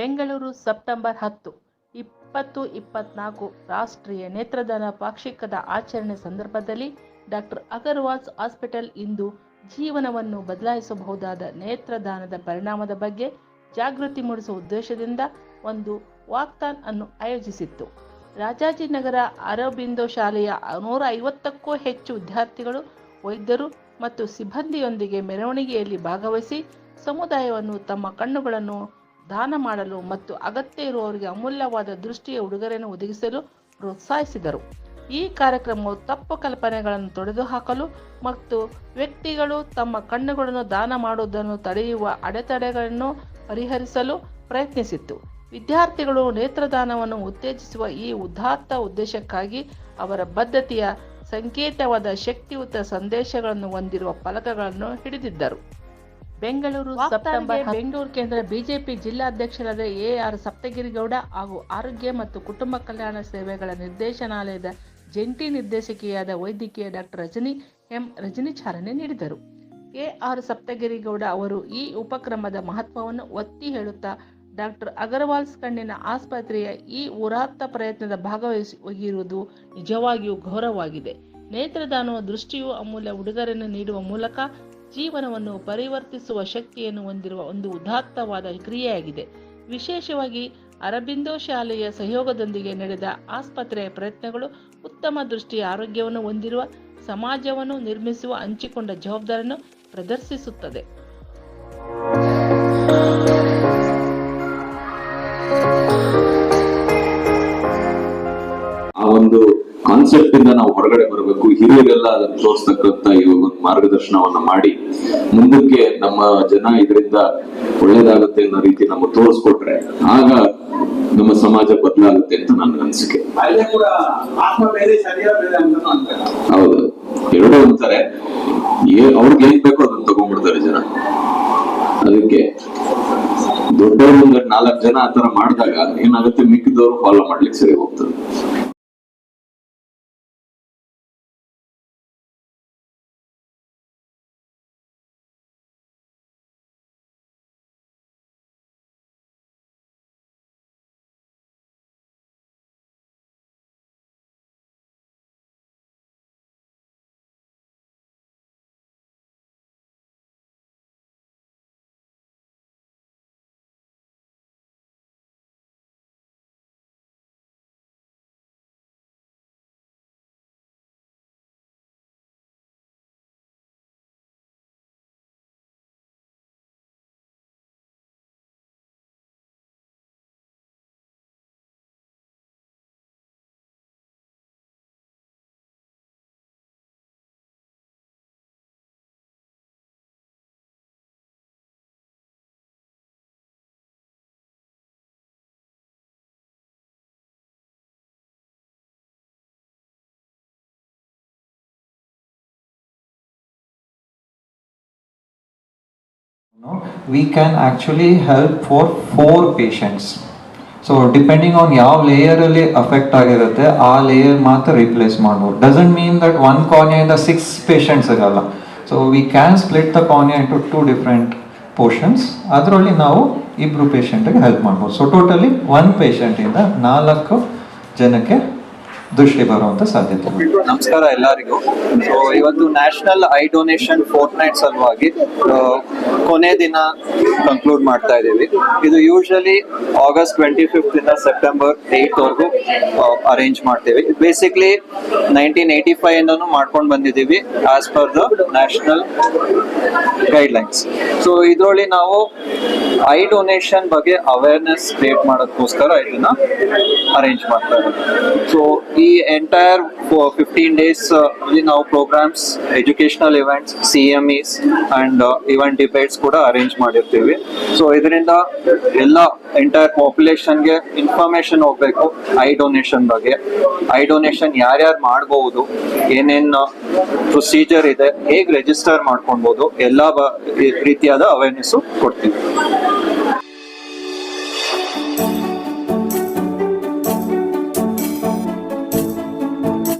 Bengaluru September ಹತ್ತು, ಇಪ್ಪತ್ತು ಇಪ್ಪತ್ನಾಲ್ಕು ರಾಷ್ಟ್ರೀಯ ನೇತ್ರದಾನ ಪಾಕ್ಷಿಕದ ಆಚರಣೆ ಸಂದರ್ಭದಲ್ಲಿ ಡಾಕ್ಟರ್ ಅಗರ್ವಾಲ್ಸ್ ಹಾಸ್ಪಿಟಲ್ ಇಂದು ಜೀವನವನ್ನು ಬದಲಾಯಿಸಬಹುದಾದ ನೇತ್ರದಾನದ ಪರಿಣಾಮದ ಬಗ್ಗೆ ಜಾಗೃತಿ ಮೂಡಿಸುವ ಉದ್ದೇಶದಿಂದ ಒಂದು ವಾಕ್ತಾನ್ ಅನ್ನು ಆಯೋಜಿಸಿತ್ತು. ರಾಜಾಜಿನಗರ ಅರಬಿಂದೋ ಶಾಲೆಯ ನೂರ ಐವತ್ತಕ್ಕೂ ಹೆಚ್ಚು ವಿದ್ಯಾರ್ಥಿಗಳು, ವೈದ್ಯರು ಮತ್ತು ಸಿಬ್ಬಂದಿಯೊಂದಿಗೆ ಮೆರವಣಿಗೆಯಲ್ಲಿ ಭಾಗವಹಿಸಿ ಸಮುದಾಯವನ್ನು ತಮ್ಮ ಕಣ್ಣುಗಳನ್ನು ದಾನ ಮಾಡಲು ಮತ್ತು ಅಗತ್ಯ ಇರುವವರಿಗೆ ಅಮೂಲ್ಯವಾದ ದೃಷ್ಟಿಯ ಉಡುಗೊರೆಯನ್ನು ಒದಗಿಸಲು ಪ್ರೋತ್ಸಾಹಿಸಿದರು. ಈ ಕಾರ್ಯಕ್ರಮವು ತಪ್ಪು ಕಲ್ಪನೆಗಳನ್ನು ತೊಡೆದುಹಾಕಲು ಮತ್ತು ವ್ಯಕ್ತಿಗಳು ತಮ್ಮ ಕಣ್ಣುಗಳನ್ನು ದಾನ ಮಾಡುವುದನ್ನು ತಡೆಯುವ ಅಡೆತಡೆಗಳನ್ನು ಪರಿಹರಿಸಲು ಪ್ರಯತ್ನಿಸಿತ್ತು. ವಿದ್ಯಾರ್ಥಿಗಳು ನೇತ್ರದಾನವನ್ನು ಉತ್ತೇಜಿಸುವ ಈ ಉದಾತ್ತ ಉದ್ದೇಶಕ್ಕಾಗಿ ಅವರ ಬದ್ಧತೆಯ ಸಂಕೇತವಾದ ಶಕ್ತಿಯುತ ಸಂದೇಶಗಳನ್ನು ಹೊಂದಿರುವ ಫಲಕಗಳನ್ನು ಹಿಡಿದಿದ್ದರು. ಬೆಂಗಳೂರು ಸೆಪ್ಟೆಂಬರ್ ಬೆಂಗಳೂರು ಕೇಂದ್ರ ಬಿಜೆಪಿ ಜಿಲ್ಲಾಧ್ಯಕ್ಷರಾದ ಎಆರ್ ಆರ್ ಸಪ್ತಗಿರಿಗೌಡ ಹಾಗೂ ಆರೋಗ್ಯ ಮತ್ತು ಕುಟುಂಬ ಕಲ್ಯಾಣ ಸೇವೆಗಳ ನಿರ್ದೇಶನಾಲಯದ ಜಂಟಿ ನಿರ್ದೇಶಕಿಯಾದ ವೈದ್ಯಕೀಯ ಡಾಕ್ಟರ್ ರಜನಿ ಎಂ ರಜನಿ ಚಾಲನೆ ನೀಡಿದರು. ಎಆರ್ ಆರ್ ಸಪ್ತಗಿರಿಗೌಡ ಅವರು ಈ ಉಪಕ್ರಮದ ಮಹತ್ವವನ್ನು ಒತ್ತಿ ಹೇಳುತ್ತಾ ಡಾಕ್ಟರ್ ಅಗರ್ವಾಲ್ಸ್ ಕಣ್ಣಿನ ಆಸ್ಪತ್ರೆಯ ಈ ಉರಾತ್ತ ಪ್ರಯತ್ನದ ಭಾಗವಹಿಸಿರುವುದು ನಿಜವಾಗಿಯೂ ಗೌರವವಾಗಿದೆ. ನೇತ್ರದಾನವ ದೃಷ್ಟಿಯು ಅಮೂಲ್ಯ ಉಡುಗೊರೆಯನ್ನು ನೀಡುವ ಮೂಲಕ ಜೀವನವನ್ನು ಪರಿವರ್ತಿಸುವ ಶಕ್ತಿಯನ್ನು ಹೊಂದಿರುವ ಒಂದು ಉದಾತ್ತವಾದ ಕ್ರಿಯೆಯಾಗಿದೆ. ವಿಶೇಷವಾಗಿ ಅರಬಿಂದೋ ಶಾಲೆಯ ಸಹಯೋಗದೊಂದಿಗೆ ನಡೆದ ಆಸ್ಪತ್ರೆಯ ಪ್ರಯತ್ನಗಳು ಉತ್ತಮ ದೃಷ್ಟಿಯ ಆರೋಗ್ಯವನ್ನು ಹೊಂದಿರುವ, ಸಮಾಜವನ್ನು ನಿರ್ಮಿಸುವ ಹಂಚಿಕೊಂಡ ಜವಾಬ್ದಾರಿಯನ್ನು ಪ್ರದರ್ಶಿಸುತ್ತದೆ. ಆ ಒಂದು ಕಾನ್ಸೆಪ್ಟ್ ಇಂದ ನಾವು ಹೊರಗಡೆ ಬರಬೇಕು. ಹಿರಿಯರೆಲ್ಲ ಅದನ್ನ ತೋರಿಸ್ತಕ್ಕಂತ ಇವಾಗ ಒಂದು ಮಾರ್ಗದರ್ಶನವನ್ನ ಮಾಡಿ ಮುಂದಕ್ಕೆ ನಮ್ಮ ಜನ ಇದರಿಂದ ಒಳ್ಳೇದಾಗುತ್ತೆ ಅನ್ನೋ ರೀತಿ ನಮ್ಮ ತೋರಿಸ್ಕೊಟ್ರೆ ಆಗ ನಮ್ಮ ಸಮಾಜ ಬದಲಾಗುತ್ತೆ ಅಂತ ನನ್ನ ಅನಿಸಿಕೆ. ಹೌದು. ಎರಡೂ ಅಂತಾರೆ. ಅವ್ರಿಗೆ ಏನ್ ಬೇಕೋ ಅದನ್ನ ತಗೊಂಡ್ಬಿಡ್ತಾರೆ ಜನ. ಅದಕ್ಕೆ ದೊಡ್ಡವ್ರ ಮುಂದೆ ನಾಲ್ಕು ಜನ ಆತರ ಮಾಡಿದಾಗ ಏನಾಗುತ್ತೆ? ಮಿಕ್ಕಿದವರು ಫಾಲೋ ಮಾಡ್ಲಿಕ್ಕೆ ಸರಿ ಹೋಗ್ತದೆ we can actually help for four patients. So depending on ಯಾವ ಲೇಯರ್ ಅಲ್ಲಿ ಅಫೆಕ್ಟ್ ಆಗಿರುತ್ತೆ, ಆ ಲೇಯರ್ ಮಾತ್ರ ರಿಪ್ಲೇಸ್ ಮಾಡ್ಬೋದು. ಡಸಂಟ್ ಮೀನ್ ದಟ್ ಒನ್ ಕಾರ್ನಿಯಿಂದ ಸಿಕ್ಸ್ ಪೇಷಂಟ್ಸ್ ಇರಲ್ಲ. So we can split the cornea into two different portions ಅದರಲ್ಲಿ ನಾವು ಇಬ್ಬರು ಪೇಷಂಟ್ಗೆ ಹೆಲ್ಪ್ ಮಾಡ್ಬೋದು. ಸೊ ಟೋಟಲಿ ಒನ್ ಪೇಷಂಟಿಂದ ನಾಲ್ಕು ಜನಕ್ಕೆ ದೃಷ್ಟಿ ಬರುವಂತ ಸಾಧ್ಯತೆ ನಮಸ್ಕಾರ ಎಲ್ಲರಿಗೂ. ಸೊ ಇವತ್ತು national eye donation fortnight ಸಲುವಾಗಿ ಆ, ಕೊನೆ ದಿನ ಕನ್ಕ್ಲೂಡ್ ಮಾಡ್ತಾ ಇದ್ದೀವಿ. ಇದು ಯೂಶಲಿ ಆಗಸ್ಟ್ ಟ್ವೆಂಟಿ ಫಿಫ್ತ್ ಇಂದ ಸೆಪ್ಟೆಂಬರ್ ಏಟ್ ವರೆಗೂ ಅರೇಂಜ್ ಮಾಡ್ತೀವಿ. ಬೇಸಿಕ್ಲಿ ನೈನ್ಟೀನ್ ಏಯ್ಟಿ ಫೈವ್ ಇಂದನು ಮಾಡ್ಕೊಂಡು ಬಂದಿದ್ದೀವಿ as per the national guidelines so ಇದರಲ್ಲಿ ನಾವು ಐ ಡೊನೇಷನ್ ಬಗ್ಗೆ ಅವೇರ್ನೆಸ್ ಕ್ರಿಯೇಟ್ ಮಾಡೋದಕ್ಕೋಸ್ಕರ ಇದನ್ನ ಅರೇಂಜ್ ಮಾಡ್ತಾ ಇದ್ದೀವಿ. ಸೊ ಈ ಎಂಟೈರ್ ಫಿಫ್ಟೀನ್ ಡೇಸ್ ಅಲ್ಲಿ ನಾವು programmes educational events C M Es and event debates ಕೂಡ ಅರೇಂಜ್ ಮಾಡಿರ್ತೀವಿ. ಸೊ ಇದರಿಂದ ಎಲ್ಲ ಎಂಟೈರ್ ಪಾಪ್ಯುಲೇಷನ್ಗೆ ಇನ್ಫಾರ್ಮೇಶನ್ ಹೋಗ್ಬೇಕು ಐ ಡೊನೇಷನ್ ಬಗ್ಗೆ. ಐ ಡೊನೇಷನ್ ಯಾರ್ಯಾರು ಮಾಡಬಹುದು ಏನೇನು ಪ್ರೊಸೀಜರ್ ಇದೆ, ಹೇಗೆ ರಿಜಿಸ್ಟರ್ ಮಾಡ್ಕೊಳ್ಬಹುದು ಎಲ್ಲ ರೀತಿಯಾದ ಅವೇರ್ನೆಸ್ ಕೊಡ್ತೀವಿ.